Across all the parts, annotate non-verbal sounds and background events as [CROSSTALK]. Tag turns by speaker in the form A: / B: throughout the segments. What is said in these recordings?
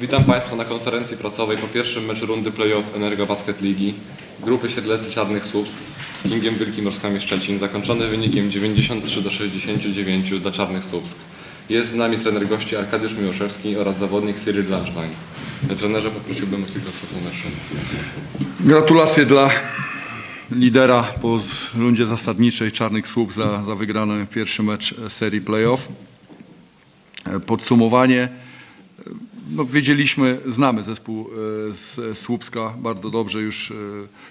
A: Witam Państwa na konferencji prasowej po pierwszym meczu rundy playoff Energo Basket Ligi grupy Siedlecy Czarnych Słupsk z Kingiem Wielkim Morskami Szczecin zakończony wynikiem 93 do 69 dla Czarnych Słupsk. Jest z nami trener gości Arkadiusz Miłoszewski oraz zawodnik Cyril Lunchline. Trenerze poprosiłbym o kilka słów o meczu.
B: Gratulacje dla lidera po rundzie zasadniczej Czarnych Słup za, za wygrany pierwszy mecz serii playoff. Podsumowanie. No, wiedzieliśmy, znamy zespół e, z Słupska bardzo dobrze, już e,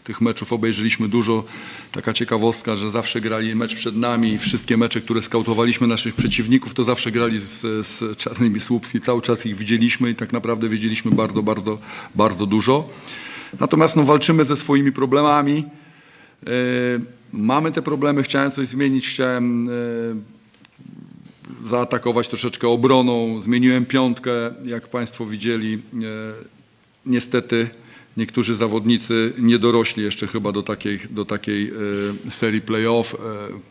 B: tych meczów obejrzeliśmy dużo. Taka ciekawostka, że zawsze grali mecz przed nami i wszystkie mecze, które skautowaliśmy naszych przeciwników, to zawsze grali z, z Czarnymi Słupski. Cały czas ich widzieliśmy i tak naprawdę wiedzieliśmy bardzo, bardzo, bardzo dużo. Natomiast no, walczymy ze swoimi problemami. E, Mamy te problemy, chciałem coś zmienić, chciałem zaatakować troszeczkę obroną. Zmieniłem piątkę, jak Państwo widzieli. E, Niestety niektórzy zawodnicy nie dorośli jeszcze chyba do takiej, do takiej e, serii playoff. E,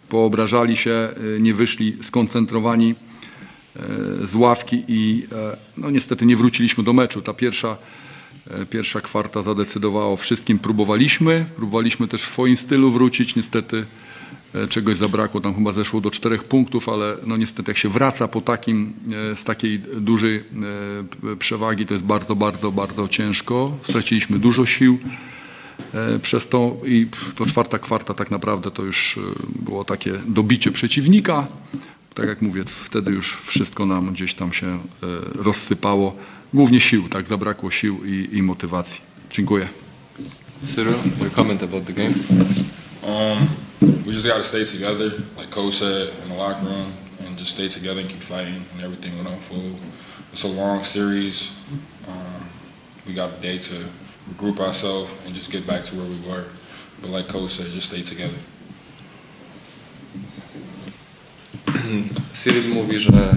B: Poobrażali się, nie wyszli skoncentrowani z ławki i no niestety nie wróciliśmy do meczu. Ta pierwsza, pierwsza kwarta zadecydowała o wszystkim. Próbowaliśmy, próbowaliśmy też w swoim stylu wrócić. Niestety czegoś zabrakło, tam chyba zeszło do czterech punktów, ale no niestety jak się wraca po takim, e, z takiej dużej e, przewagi, to jest bardzo, bardzo, bardzo ciężko. Straciliśmy dużo sił. E, Przez to i to czwarta kwarta tak naprawdę to już e, było takie dobicie przeciwnika. Tak jak mówię, wtedy już wszystko nam gdzieś tam się e, rozsypało. Głównie sił, tak, zabrakło sił i, i motywacji. Dziękuję.
A: Cyril, your comment about the game?
C: Um, we just got to stay together, like Coach said in the locker room, and just stay together and keep fighting, and everything will unfold. It's a long series. Um, we got a day to regroup ourselves and just get back to where we were. But like Coach said, just stay together. [CLEARS THROAT]
A: Cyril mówi, że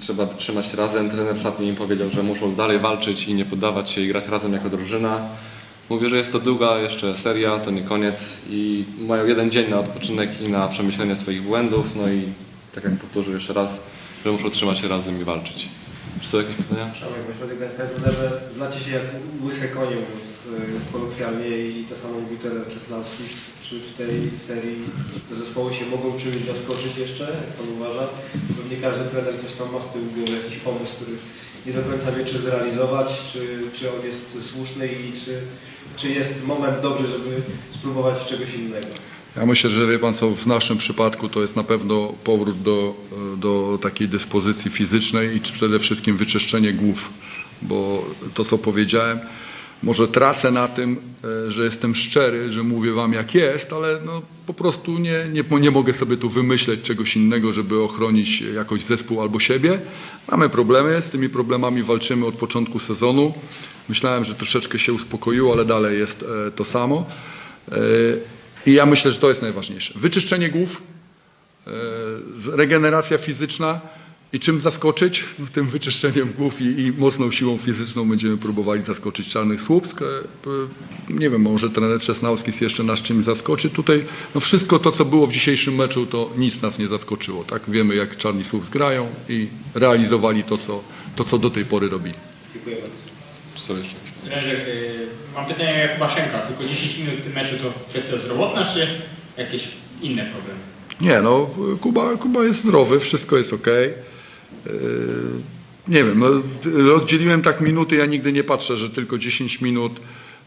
A: trzeba trzymać razem. Trener szatni im powiedział, że muszą dalej walczyć i nie poddawać się i grać razem jako drużyna. Mówi, że jest to długa jeszcze seria, to nie koniec i mają jeden dzień na odpoczynek i na przemyślenie swoich błędów. No i tak jak powtórzył jeszcze raz, że muszą trzymać się razem i walczyć. Czy są jakieś pytania?
D: Przemek Maśrodek na że znacie się jak łyse konie, mówiąc e, kolokwialnie i to samo mówi trener Czesnawski. Czy w tej serii te zespoły się mogą czymś zaskoczyć jeszcze, jak pan uważa? Pewnie każdy trener coś tam ma z tyłu głowy, jakiś pomysł, który nie do końca wie, czy zrealizować, czy, czy on jest słuszny i czy, czy jest moment dobry, żeby spróbować czegoś innego.
B: Ja myślę, że wie Pan co, w naszym przypadku to jest na pewno powrót do, do takiej dyspozycji fizycznej i przede wszystkim wyczyszczenie głów, bo to co powiedziałem, może tracę na tym, e, że jestem szczery, że mówię Wam jak jest, ale no, po prostu nie, nie, nie mogę sobie tu wymyśleć czegoś innego, żeby ochronić jakoś zespół albo siebie. Mamy problemy, z tymi problemami walczymy od początku sezonu. Myślałem, że troszeczkę się uspokoiło, ale dalej jest e, to samo. E, I ja myślę, że to jest najważniejsze. Wyczyszczenie głów, e, regeneracja fizyczna i czym zaskoczyć? Tym wyczyszczeniem głów i, mocną siłą fizyczną będziemy próbowali zaskoczyć Czarnych Słupsk. Nie wiem, może trener Czesnauskis jeszcze nas czymś zaskoczy. Tutaj no wszystko to, co było w dzisiejszym meczu, to nic nas nie zaskoczyło. Tak? Wiemy, jak Czarni Słupsk grają i realizowali to, co, to, co do tej pory robili.
D: Dziękuję bardzo.
A: Są jeszcze jakieś
E: Trenerze, y, mam pytanie jak Baszenka, tylko 10 minut w tym meczu to kwestia zdrowotna, czy jakieś inne problemy?
B: Nie, no Kuba, Kuba jest zdrowy, wszystko jest ok. Nie wiem, no, rozdzieliłem tak minuty, ja nigdy nie patrzę, że tylko 10 minut.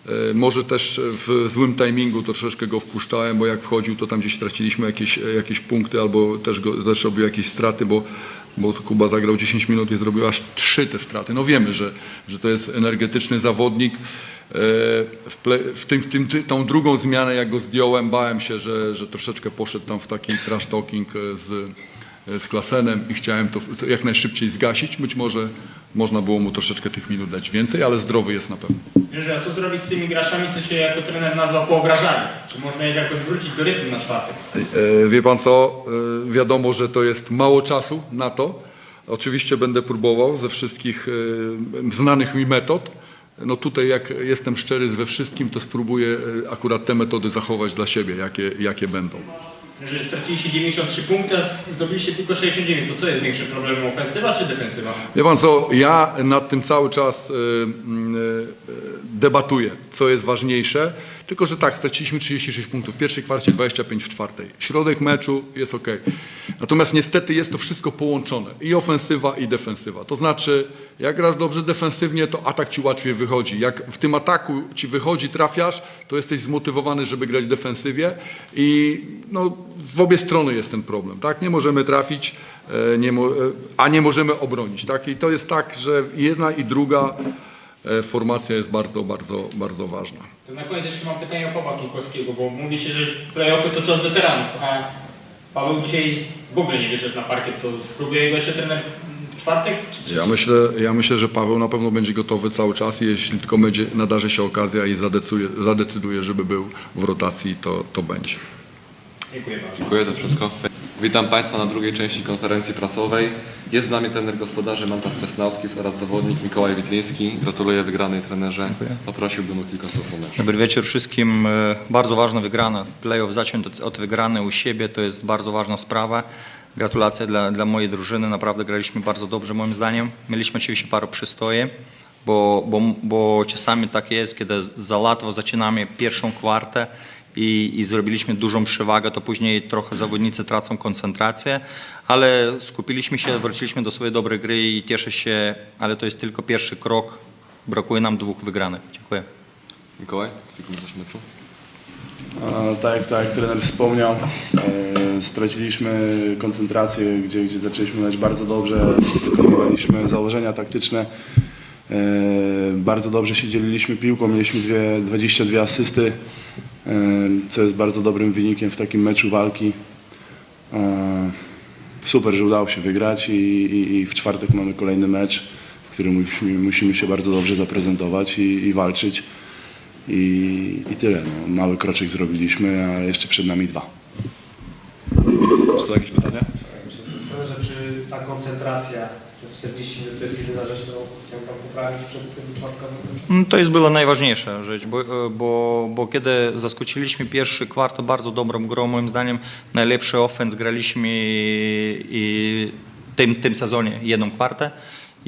B: Yy, Może też w złym timingu troszeczkę go wpuszczałem, bo jak wchodził, to tam gdzieś traciliśmy jakieś, jakieś punkty albo też, go, też robił jakieś straty, bo, bo Kuba zagrał 10 minut i zrobił aż 3 te straty. No wiemy, że, że to jest energetyczny zawodnik. Yy, W, ple, w, tym, w tym, ty- tą drugą zmianę, jak go zdjąłem, bałem się, że, że troszeczkę poszedł tam w taki trash talking e, z, z Klasenem i chciałem to jak najszybciej zgasić. Być może można było mu troszeczkę tych minut dać więcej, ale zdrowy jest na pewno.
E: Trenerze, a co zrobić z tymi graczami, co się jako trener nazwał poobrażali? Czy można ich jakoś wrócić do rytmu na czwartek?
B: E, Wie pan co, e, wiadomo, że to jest mało czasu na to. Oczywiście będę próbował ze wszystkich e, znanych mi metod. No tutaj jak jestem szczery we wszystkim, to spróbuję e, akurat te metody zachować dla siebie, jakie, jakie będą.
E: Że straciliście 93 punkty, a zdobyliście tylko 69. To co jest większym problemem, ofensywa czy defensywa?
B: Wie pan co, ja nad tym cały czas y, y, y, debatuję, co jest ważniejsze, tylko że tak, straciliśmy 36 punktów w pierwszej kwarcie, 25 w czwartej. Środek meczu jest ok. Natomiast niestety jest to wszystko połączone, i ofensywa, i defensywa. To znaczy, jak grasz dobrze defensywnie, to atak ci łatwiej wychodzi. Jak w tym ataku ci wychodzi, trafiasz, to jesteś zmotywowany, żeby grać defensywie i no, w obie strony jest ten problem. Tak? Nie możemy trafić, e, nie mo- e, a nie możemy obronić. Tak? I to jest tak, że jedna i druga formacja jest bardzo, bardzo, bardzo ważna.
E: To na koniec jeszcze mam pytanie o Pawła Kiełkowskiego, bo mówi się, że playoffy to czas weteranów, a Paweł dzisiaj w ogóle nie wyszedł na parkiet. To spróbuje go jeszcze trener w czwartek?
B: Ja myślę, ja myślę, że Paweł na pewno będzie gotowy cały czas i jeśli tylko będzie, nadarzy się okazja i zadecyduje, zadecyduje żeby był w rotacji, to, to będzie.
E: Dziękuję bardzo.
A: Dziękuję, to wszystko. Witam Państwa na drugiej części konferencji prasowej. Jest z nami trener gospodarzy Mantas Cesnauskis oraz zawodnik Mikołaj Witliński. Gratuluję wygranej trenerze. Poprosiłbym o kilka słów o meczu.
F: Dobry wieczór wszystkim. E, Bardzo ważna wygrana. Playoff zacząć od, od wygrany u siebie to jest bardzo ważna sprawa. Gratulacje dla, dla mojej drużyny. Naprawdę graliśmy bardzo dobrze moim zdaniem. Mieliśmy oczywiście parę przystoje, bo, bo, bo czasami tak jest, kiedy za łatwo zaczynamy pierwszą kwartę i, i zrobiliśmy dużą przewagę, to później trochę zawodnicy tracą koncentrację, ale skupiliśmy się, wróciliśmy do swojej dobrej gry i cieszę się, ale to jest tylko pierwszy krok. Brakuje nam dwóch wygranych. Dziękuję.
A: Mikołaj, twój komentarz meczu?
G: Tak, jak- tak trener wspomniał, e, straciliśmy koncentrację, gdzie, gdzie zaczęliśmy grać bardzo dobrze, wykonywaliśmy założenia taktyczne, e, bardzo dobrze się dzieliliśmy piłką, mieliśmy dwie, 22 asysty, co jest bardzo dobrym wynikiem w takim meczu walki. E, super, że udało się wygrać i, i, i w czwartek mamy kolejny mecz, w którym musimy, musimy się bardzo dobrze zaprezentować i, i walczyć. I, tyle. No, mały kroczek zrobiliśmy, a jeszcze przed nami dwa.
A: Czy są jakieś pytania?
D: Ta koncentracja przez 40 minut to jest jedyna rzecz, którą chciałem poprawić przed tym czwartkowym?
F: Mm, To jest była najważniejsza rzecz, bo, e, bo, bo kiedy zaskoczyliśmy pierwszy kwart bardzo dobrą grą, moim zdaniem najlepszy offense graliśmy i tym, tym sezonie jedną kwartę.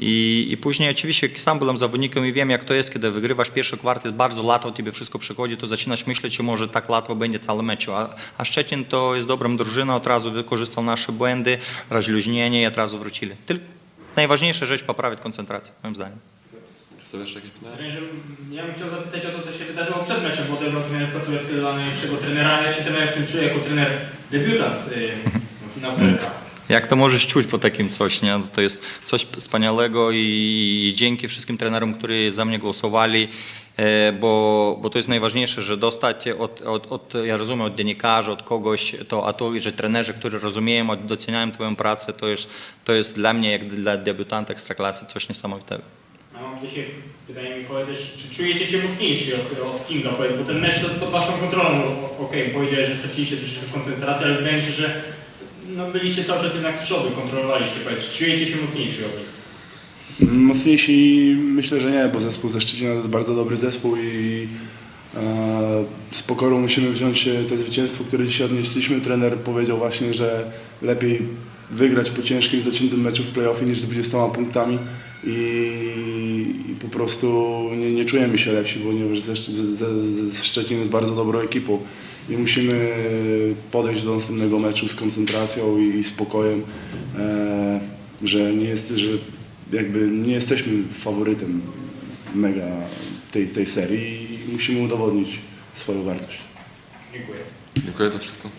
F: I, I później oczywiście sam byłem zawodnikiem i wiem jak to jest, kiedy wygrywasz pierwszy kwart, jest bardzo łatwo, tobie wszystko przychodzi, to zaczynasz myśleć, że może tak łatwo będzie cały mecz. A, a Szczecin to jest dobrą drużyną, od razu wykorzystał nasze błędy, rozluźnienie i od razu wrócili. Tylko najważniejsza rzecz poprawić koncentrację, moim zdaniem.
A: Jeszcze jakieś pytania?
E: Trenerze, ja bym chciał zapytać o to, co się wydarzyło przed meczem, bo odebrał trener statuetkę dla najlepszego trenera. Jak się trener z tym czuje jako trener debiutant y, na PLK?
F: Jak to możesz czuć po takim coś, nie? To jest coś wspaniałego i dzięki wszystkim trenerom, którzy za mnie głosowali, e, bo, bo to jest najważniejsze, że dostać od, od, od, ja rozumiem, od dziennikarzy, od kogoś, to, a to, że trenerzy, którzy rozumieją, doceniają Twoją pracę, to jest, to jest dla mnie, jak dla debiutanta Ekstraklasy, coś niesamowitego.
E: Mam do siebie pytanie Mikołaj też, czy czujecie się mocniejsi od, od Kinga, bo ten mecz pod waszą kontrolą, okej, powiedziałeś, że straciliście troszeczkę koncentrację, ale wydaje mi się, że no, byliście cały czas jednak z przodu, kontrolowaliście, powiedz, czujecie się mocniejsi od nich?
G: Mocniejsi myślę, że nie, bo zespół ze Szczecina to jest bardzo dobry zespół i e, z pokorą musimy wziąć te zwycięstwo, które dzisiaj odnieśliśmy. Trener powiedział właśnie, że lepiej wygrać po ciężkim zaciętym meczu w playoffie niż z 20 punktami i, po prostu nie, nie czujemy się lepsi, ponieważ ze, ze, ze Szczecin jest bardzo dobrą ekipą i musimy podejść do następnego meczu z koncentracją i, i spokojem, e, że nie jest, że jakby nie jesteśmy faworytem mega tej, tej serii i musimy udowodnić swoją wartość.
E: Dziękuję.
A: Dziękuję, to wszystko.